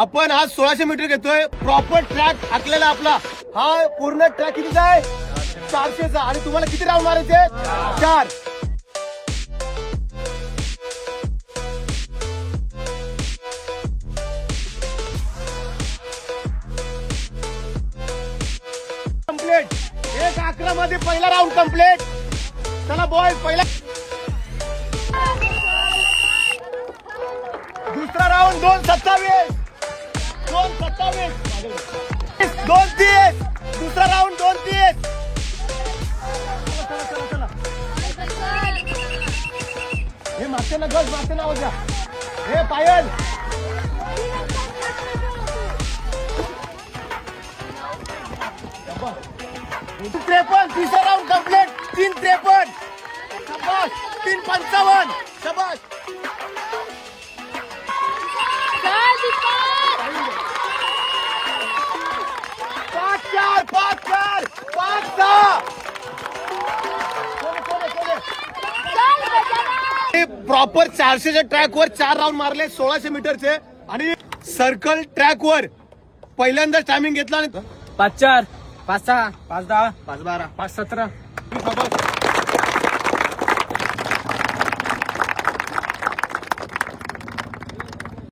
आपण आज सोळाशे मीटर घेतोय. प्रॉपर ट्रॅक आखलेला आपला. हा पूर्ण ट्रॅक कितीचा आहे? चारशेचा. आणि तुम्हाला किती राऊंड मारायचे चार. कंप्लीट एक अकरा मध्ये पहिला राऊंड कंप्लीट चला बॉय पहिला दुसरा राऊंड दोन सत्तावीस. दोन तीस. दुसरा राऊंड दोन तीस. हे मागते ना गज मागते ना होत्या हे पायल. त्रेपन्न तिसरा राऊंड कंप्लीट तीन त्रेपन्न. तीन पंचावन्न. प्रॉपर चारशेच्या ट्रॅकवर चार राऊंड मारले सोळाशे मीटरचे आणि सर्कल ट्रॅकवर पहिल्यांदाच टायमिंग घेतला आणि पाच चार पाच सहा पाच दहा पाच बारा पाच सतरा.